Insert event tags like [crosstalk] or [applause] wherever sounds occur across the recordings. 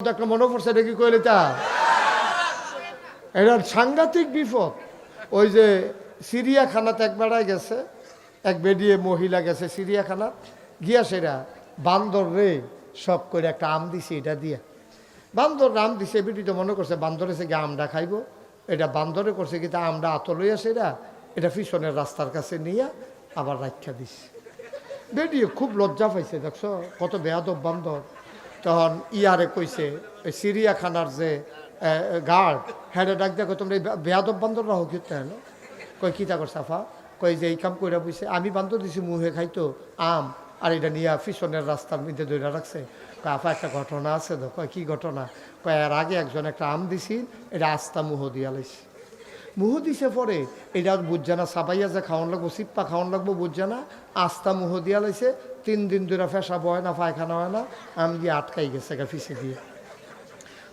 একটা মনে পড়ছে কি কইলে তা এটা সাংঘাতিক বিপদ। ওই যে সিরিয়াখানাতে এক বেড়ায় গেছে, এক বেডিয়ে মহিলা গেছে সিরিয়াখানা গিয়া সেরা বান্দর রে সব করে একটা আম দিছে এটা দিয়া। বান্দর আম দিছে, বেটি তো মনে করছে বান্দরে সে গিয়ে আমটা খাইব। এটা বান্দরে করছে কি তা আমটা আত লইয়া সেরা, এটা পিছনের রাস্তার কাছে নিয়ে আবার রাখা দিছে। বেরিয়ে খুব লজ্জা পাইছে, দেখছ? কত বেয়াদব বান্দর। তখন ইয়ারে কইছে সিরিয়াখানার যে গার্ড হ্যাঁ ডাক দেখো, তোমরা বেয়াদব বান্দর রাহো কি না কই কী তাকর সাফা? কই যে এই কাম কইরা বইছে, আমি বান্দর দিছি, মুহে খাইতো আম, আর এটা নিয়ে পিছনের রাস্তার মধ্যে দৈরা রাখছে। আফা, একটা ঘটনা আছে তো কয়, কি ঘটনা? কয়, এর আগে একজন একটা আম দিছি, এটা আস্তা মুহ দিয়া লাইছি। মুহ দিছে পরে। এটা বুঝছে না সাবাইয়া যে খাওয়ান লাগবো, সিপ্পা খাওয়ান লাগবো, বুঝছে না। আস্তা মুহ দিয়া লাইছে, তিন দিন ধরে পেশাব হয় না, পায়খানা হয় না। আম দিয়ে আটকাই গেছে গা ফিসে দিয়ে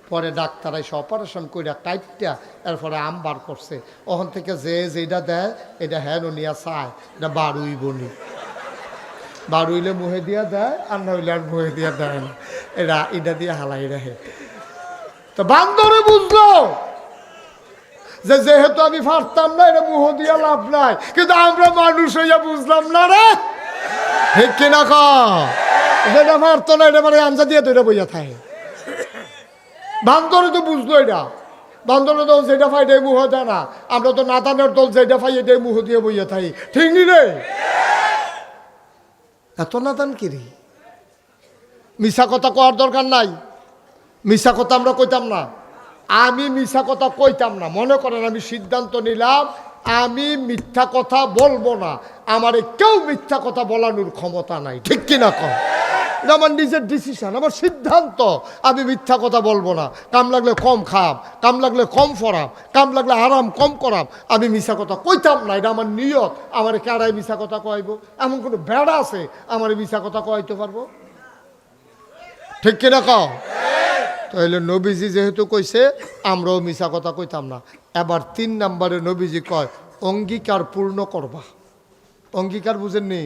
পরে ডাক্তার এসে অপারেশন কইরা কাইটটা এরপরে আম বার করছে। ওখান থেকে যে যেটা দেয়, এটা হ্যাঁ নিয়া চায়, এটা বারুই বনি বারুইলে মুহে দিয়া দেয়, আর নইলে আর মুহে দিয়া দেয় না। এরা, এটা দিয়ে হালাই রাখে। তো বান্দরে বুঝলো যে যেহেতু আমি পারতাম না, এটা মুহ দিয়া লাভ নাই। কিন্তু আমরা মানুষ হইয়া বুঝলাম না রে। ঠিক কিনা ক? যেটা পারতো না, এটা মানে আঞ্জা দিয়ে তো এটা বইয়া থাকে। বান্দরে তো বুঝলো এটা। বান্দরে দল যেটা পাই এটাই মুহ দেয় না। আমরা তো নাতানের দল যেটা পাই এটাই মুহ দিয়ে বইয়া থাকি। ঠিক নি রে? এত নাতান কিরি মিশা কথা কওয়ার দরকার নাই। মিশা কথা আমরা কইতাম না। আমি মিশা কথা কইতাম না। মনে করেন আমি সিদ্ধান্ত নিলাম, আমি মিথ্যা কথা বলব না। আমারে কেউ মিথ্যা কথা বলানোর ক্ষমতা নাই। ঠিক কিনা? কম আমার নিজের ডিসিশন আমার সিদ্ধান্ত। আমি মিথ্যা কথা বলব না। কাম লাগলে কম খাম, কাম লাগলে কম ফরাম, কাম লাগলে আরাম কম করাম। আমি মিশা কথা কইতাম না, এটা আমার নিয়ত। আমার কেড়াই মিশা কথা কয়াইব এমন কোনো বেড়া আছে? আমার মিশা কথা কয়াইতে পারব? ঠিক কিনা? কও তাহলে নবীজি যেহেতু কইছে, আমরাও মিশা কথা কইতাম না। এবার তিন নম্বরে নবীজি কয়, অঙ্গীকার পূর্ণ করবা। অঙ্গীকার বুঝেননি?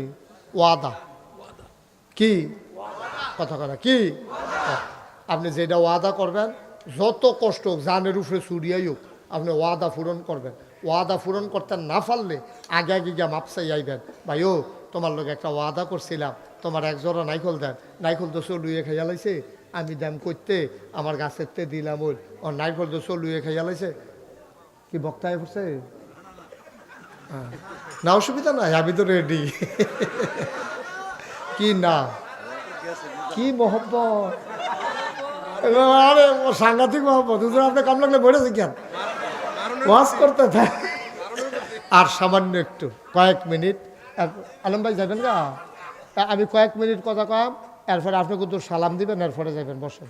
ওয়াদা। কি? কথা কথা কি? আপনি যেটা ওয়াদা করবেন, যত কষ্ট হোক, জানের উপরে চুরিয়াই হোক, আপনি ওয়াদা পূরণ করবেন। ওয়াদা পূরণ করতে না পারলে আগে আগে গিয়ে মাপসাই আইবেন। ভাই ও, তোমার লোক একটা ওয়াদা করছিলাম, তোমার একজোড়া নাইকল দেন। নাইকল তো চলুয়ে খাইয়া লাইছে? আমি দাম করতে, আমার গাছের তে দিলাম ওই। ও নাইকল তো চলুয়ে খাইয়া লাইছে। কি বক্তায় পড়ছে? হ্যাঁ। না, অসুবিধা নাই, আমি তো রেডি কি না? কি মহব্বত? আরে, সাংঘাতিক মহব্বত। আপনি কাম লাগলে বেড়েছে কেন ওয়াজ করতে থাক আর সামান্য একটু, কয়েক মিনিট। আলম ভাই যাবেন গা? আমি কয়েক মিনিট কথা কম। এরপরে আপনি কিন্তু সালাম দিবেন, এরপরে যাবেন বসেন।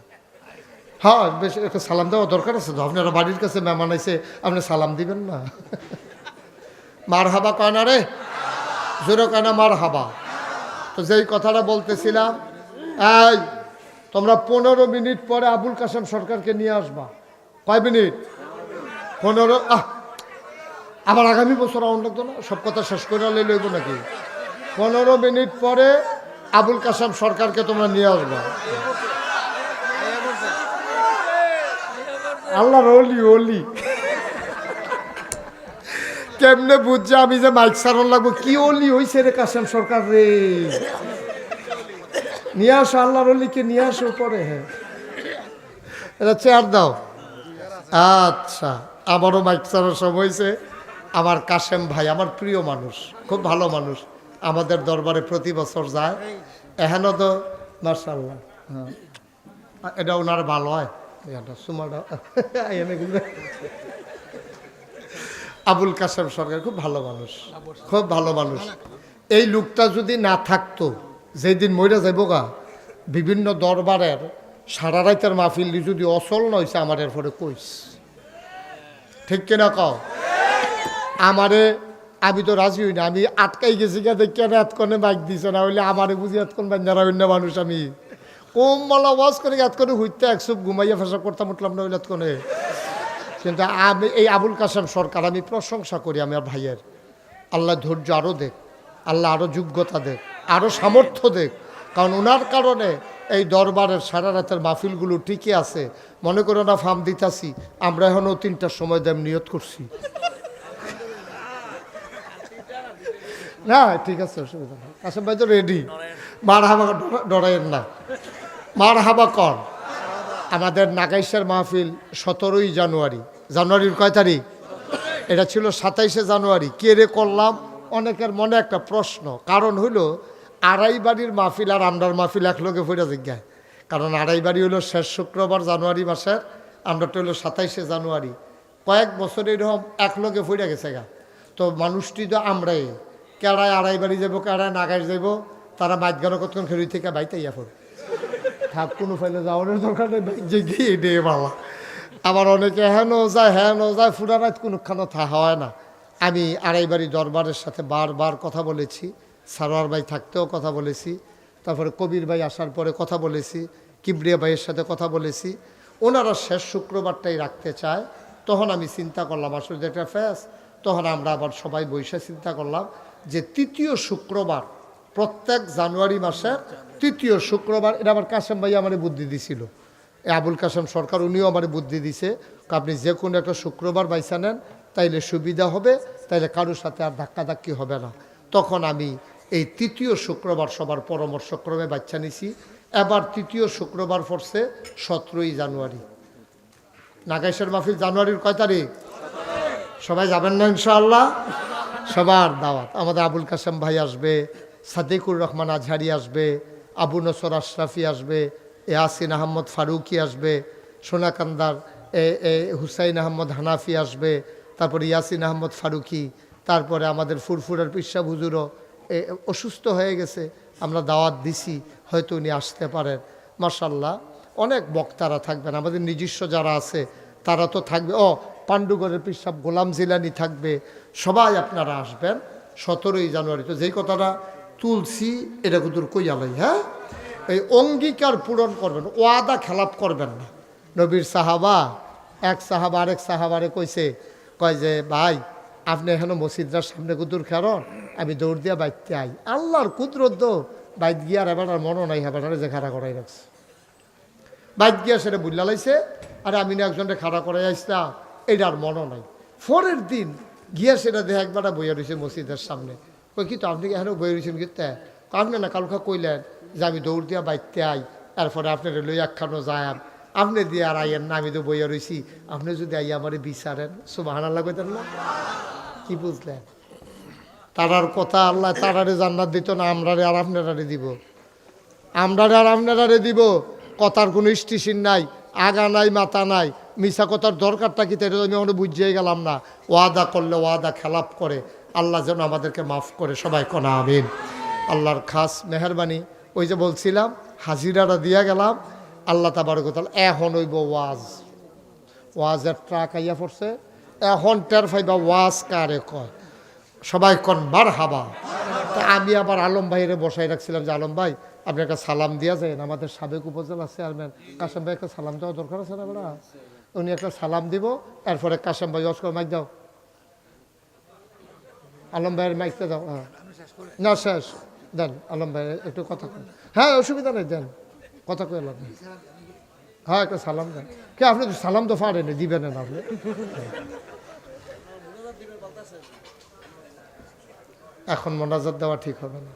হ্যাঁ বেশ একটা সালাম দেওয়া দরকার আছে তো। আপনারা বাড়ির কাছে মেহমান আইসে আপনি সালাম দিবেন না। [laughs] মার হাবা কয় না রে? জোরে কয় না মার হাবা তো যেই কথাটা বলতেছিলাম, এই, তোমরা পনেরো মিনিট পরে আবুল কাসেম সরকারকে নিয়ে আসবা। কয় মিনিট? পনেরো, আহ! আবার আগামী বছর আউন লাগতো না? সব কথা শেষ করে লইব নাকি? পনেরো মিনিট পরে আবুল কাসেম সরকারকে তোমরা নিয়ে আসবা। আল্লাহর অলি অলি। কেমনে বুঝছে আমি যে মাইক সারন লাগবো? কি অলি হইছে রে কাসেম সরকার রে? নিয়ে আসো, আল্লাহর অলিকে নিয়ে আসো পরে। হ্যাঁ এটা চেয়ার দাও। আচ্ছা আমারও মাইক সারার সময় হয়েছে আমার কাশেম ভাই, আমার প্রিয় মানুষ, খুব ভালো মানুষ। আমাদের দরবারে প্রতি বছর যায়। এহেনও তো মার্শাল্লাহ হ্যাঁ। এটা ওনার ভালো হয় সুমাটা। আবুল কাসেম সরকার খুব ভালো মানুষ। খুব ভালো মানুষ। এই লোকটা যদি না থাকতো যেদিন মইরা যাইব গা বিভিন্ন দরবারের সারা রাইতের মাহফিল যদি অচল নইছে আমার এরপরে কইস। ঠিক কিনা কও? আমারে আমি তো রাজি হই না, আমি আটকাই গেছি কে কেন এতক্ষণে বাইক দিছে না হইলে আমারে বুঝি এতক্ষণ বাঞ্জারা অন্য মানুষ আমি। কম মালা ওয়াজ করে এতক্ষণে হইতে একশো ঘুমাইয়া ফেসা করতাম, উঠলাম না হইলে এতক্ষণে। কিন্তু আমি এই আবুল কাসেম সরকার, আমি প্রশংসা করি আমার ভাইয়ের। আল্লাহ ধৈর্য আরও দেখ, আল্লাহ আরও যোগ্যতা দেখ আরও সামর্থ্য দেখ। কারণ ওনার কারণে এই দরবারের সারা রাতের মাহফিলগুলো ঠিকই আছে। মনে করো না ফার্ম দিতাছি, আমরা এখনও তিনটার সময় দেম নিয়ত করছি। না, ঠিক আছে, অসুবিধা নেই। কাসেম ভাই তো রেডি মার হাবা ডরাইয়ের না। মার হাবা কর। আমাদের নাগাইশের মাহফিল সতেরোই জানুয়ারি। জানুয়ারির কয় তারিখ? এটা ছিল সাতাইশে জানুয়ারি। কে রে করলাম? অনেকের মনে একটা প্রশ্ন। কারণ হইল আড়াই বাড়ির মাহফিল আর আমরার মাহফিল এক লোকে ফিরে জিজ্ঞায় কারণ আড়াই বাড়ি হলো শেষ শুক্রবার জানুয়ারি মাসের আমরাটা হলো সাতাইশে জানুয়ারি। কয়েক বছর এরকম এক লোকে ফিরে গেছে গা। তো মানুষটি তো আমরাই। কেড়ায় আড়াই বাড়ি যাব কেড়ায় নাগাইশ যাব তারা মাঝগানো কতক্ষণ খেলি থেকে বাইতে ইয়া পড়ে। থাক কোনো ফেলে যাওয়ার দরকার নেই যে গিয়ে দে বাবা আবার অনেকে হেন যায় হেন যায় ফুরা রাত কোনোখানো থা হয় না। আমি আড়াই বাড়ি দরবারের সাথে বারবার কথা বলেছি, সারোয়ার ভাই থাকতেও কথা বলেছি, তারপরে কবির ভাই আসার পরে কথা বলেছি, কিবরিয়া ভাইয়ের সাথে কথা বলেছি। ওনারা শেষ শুক্রবারটাই রাখতে চায়, তখন আমি চিন্তা করলাম, আসলে যেটা ফ্যাস তখন আমরা আবার সবাই বৈশা চিন্তা করলাম যে তৃতীয় শুক্রবার, প্রত্যেক জানুয়ারি মাসের তৃতীয় শুক্রবার, এটা আমার কাশেম ভাই আমার বুদ্ধি দিছিল। আবুল কাসেম সরকার, উনিও আমার বুদ্ধি দিছে আপনি যে কোনো একটা শুক্রবার বাইসা নেন, তাইলে সুবিধা হবে, তাইলে কারোর সাথে আর ধাক্কাধাক্কি হবে না। তখন আমি এই তৃতীয় শুক্রবার সবার পরামর্শক্রমে বাচ্চা নিছি। এবার তৃতীয় শুক্রবার পড়ছে সতেরোই জানুয়ারি। নাগাইশের মাহফিল জানুয়ারির কয় তারিখ? সবাই যাবেন না ইনশাআল্লাহ? সবার দাওয়াত। আমাদের আবুল কাসেম ভাই আসবে, সাদিকুর রহমান আজহারি আসবে, আবু নসর আশরাফি আসবে ইয়াসিন আহমদ ফারুকি আসবে, সোনাকান্দার এ এ হুসাইন আহমদ হানাফি আসবে, তারপরে ইয়াসিন আহমদ ফারুকি, তারপরে আমাদের ফুরফুরার পিসা হুজুরও অসুস্থ হয়ে গেছে, আমরা দাওয়াত দিছি, হয়তো উনি আসতে পারেন। মার্শাল্লাহ অনেক বক্তারা থাকবেন, আমাদের নিজস্ব যারা আছে, তারা তো থাকবে। ও, পাণ্ডুগড়ের পিসাব গোলাম জিলানি থাকবে সবাই আপনারা আসবেন, সতেরোই জানুয়ারি। তো যেই কথাটা তুলছি, এটা কিন্তু কই আলাই হ্যাঁ? এই অঙ্গীকার পূরণ করবেন, ওয়াদা খেলাপ করবেন না। নবীর সাহাবা, এক সাহাবা, আরেক সাহাবারে কইছে, কয় যে, ভাই, আপনি এখনও মসজিদটার সামনে কুতুর খেরন আমি দৌড় দিয়া বাইতে আই। আল্লাহর কুদরত বাইত গিয়ার এবার আর মনও নাই হেবাটারে যে খাড়া করাই রাখছে। বাইত গিয়া সেটা বুল্লা লাইছে, আর আমি না একজনকে খাড়া করাই আসতাম আর মনও নাই। পরের দিন গিয়া সেটা দেখে, একবার বইয়া রয়েছে মসজিদের সামনে। কই কি তো, আপনি কি এখনও বইয়া রয়েছেন কিন্তু আপনি না কালকা কইলেন যে আমি দৌড় দিয়া বাইতে আই, এরপরে আপনার লই একখানো যায় আপনি দিয়ে আর আইয়েন না, আমি তো বইয়া রয়েছি আপনি যদি আইয়া আমার বিচারেন সুবাহানা লাগবেন না? কি বুঝলেন? তারার কথা আল্লাহ তারারে জান্নাত দিত না, আমরারে আর আপনারারে দিব। আমরারে আর আপনারারে দিব, কথার কোনো স্টেশন নাই, আগা নাই, মাথা নাই। মিশা কথার দরকারটা কি? তাই আমি এখনও বুঝিয়ে গেলাম না। ওয়াদা করলে ওয়াদা, খেলাপ করে। আল্লাহ যেন আমাদেরকে মাফ করে। সবাই কনা, আমিন। আল্লাহর খাস মেহরবানি। ওই যে বলছিলাম, হাজিরাটা দিয়া গেলাম। আল্লাহ তাবার কথা এখন হইব ওয়াজ। ওয়াজের ট্রাক আইয়া পড়ছে। এখন টের ফাইবা ওয়াজ কারে কয়। সবাই কন বার হাবা তা আমি আবার আলম ভাইয়ের বসাই রাখছিলাম যে, আলম ভাই, আপনি একটা সালাম দিয়া যায় আমাদের সাবেক উপজেলা চেয়ারম্যান কাশেম ভাই একটা সালাম দেওয়া দরকার আছে না উনি একটা সালাম দিব, এরপরে কাশেম ভাই অস্কর মাইক দাও। আলম ভাইয়ের মাইকটা দাও হ্যাঁ। না, শেষ। দেন, আলম ভাই, একটু কথা কন। হ্যাঁ অসুবিধা নেই, দেন। কথা কয়ে লাভ। হ্যাঁ একটা সালাম দেন। কে, আপনি সালাম তো পারেন দিবেন না আপনি। এখন মোনাজাত দেওয়া ঠিক হবে না।